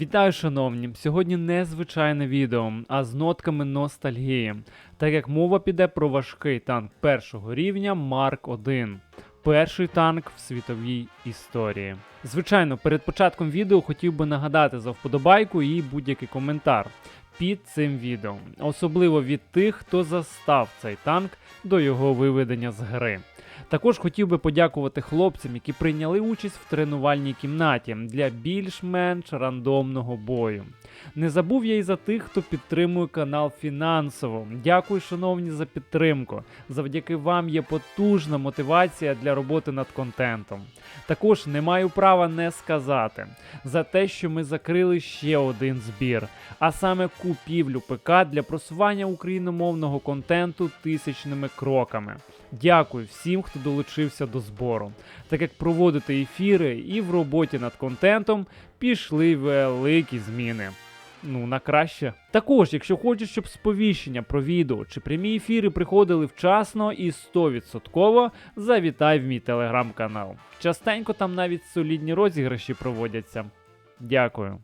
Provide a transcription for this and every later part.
Вітаю, шановні! Сьогодні незвичайне відео, а з нотками ностальгії, так як мова піде про важкий танк першого рівня Марк 1 перший танк в світовій історії. Звичайно, перед початком відео хотів би нагадати за вподобайку і будь-який коментар під цим відео, особливо від тих, хто застав цей танк до його виведення з гри. Також хотів би подякувати хлопцям, які прийняли участь в тренувальній кімнаті для більш-менш рандомного бою. Не забув я і за тих, хто підтримує канал фінансово. Дякую, шановні, за підтримку. Завдяки вам є потужна мотивація для роботи над контентом. Також не маю права не сказати за те, що ми закрили ще один збір, а саме купівлю ПК для просування україномовного контенту тисячними кроками. Дякую всім, хто долучився до збору, так як проводити ефіри і в роботі над контентом пішли великі зміни. Ну, на краще. Також, якщо хочеш, щоб сповіщення про відео чи прямі ефіри приходили вчасно і 100%, завітай в мій телеграм-канал. Частенько там навіть солідні розіграші проводяться. Дякую.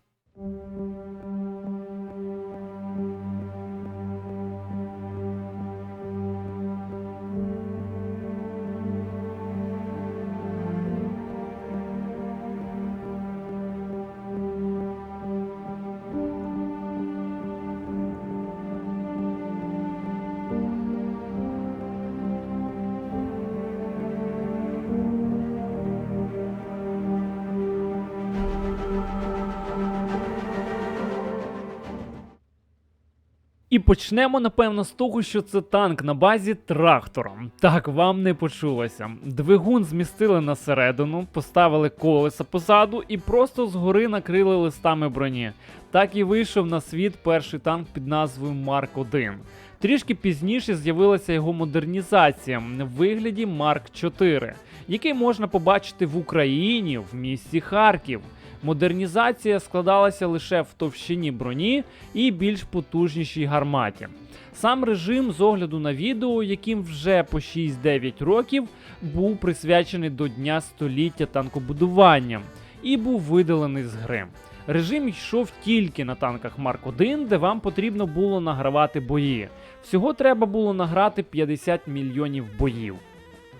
І почнемо, напевно, з того, що це танк на базі трактора. Так, вам не почулося. Двигун змістили на середину, поставили колеса позаду і просто згори накрили листами броні. Так і вийшов на світ перший танк під назвою Марк 1. Трішки пізніше з'явилася його модернізація в вигляді Марк 4, який можна побачити в Україні в місті Харків. Модернізація складалася лише в товщині броні і більш потужнішій гарматі. Сам режим з огляду на відео, яким вже по 6-9 років, був присвячений до Дня століття танкобудування і був видалений з гри. Режим йшов тільки на танках Марк 1, де вам потрібно було награвати бої. Всього треба було награти 50 мільйонів боїв.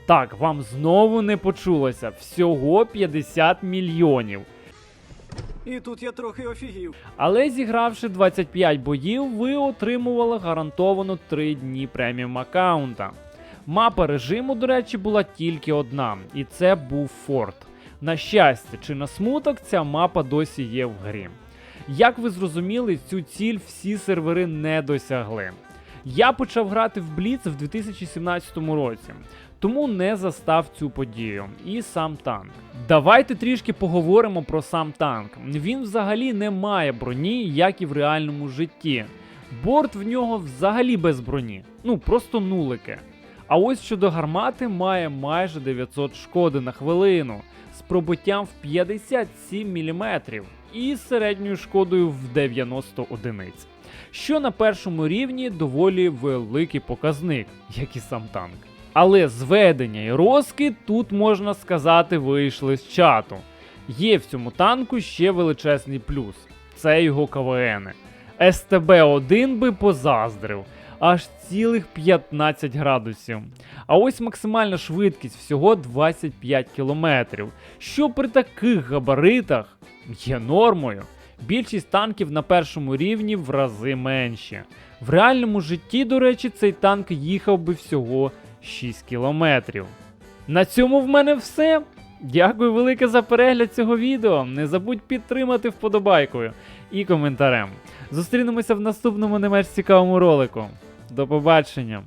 Так, вам знову не почулося. Всього 50 мільйонів. І тут я трохи офігів. Але зігравши 25 боїв, ви отримували гарантовано 3 дні преміум аккаунта. Мапа режиму, до речі, була тільки одна, і це був форт. На щастя чи на смуток, ця мапа досі є в грі. Як ви зрозуміли, цю ціль всі сервери не досягли. Я почав грати в Blitz в 2017 році, тому не застав цю подію і сам танк. Давайте трішки поговоримо про сам танк. Він взагалі не має броні, як і в реальному житті. Борт в нього взагалі без броні, ну просто нулики. А ось щодо гармати має майже 900 шкоди на хвилину з пробиттям в 57 мм і середньою шкодою в 90 одиниць. Що на першому рівні доволі великий показник, як і сам танк. Але зведення і розкид тут можна сказати вийшли з чату. Є в цьому танку ще величезний плюс це його КВН. СТБ-1 би позаздрив аж цілих 15 градусів. А ось максимальна швидкість всього 25 км, що при таких габаритах є нормою. Більшість танків на першому рівні в рази менші. В реальному житті, до речі, цей танк їхав би всього 6 кілометрів. На цьому в мене все. Дякую велике за перегляд цього відео. Не забудь підтримати вподобайкою і коментарем. Зустрінемося в наступному не менш цікавому ролику. До побачення!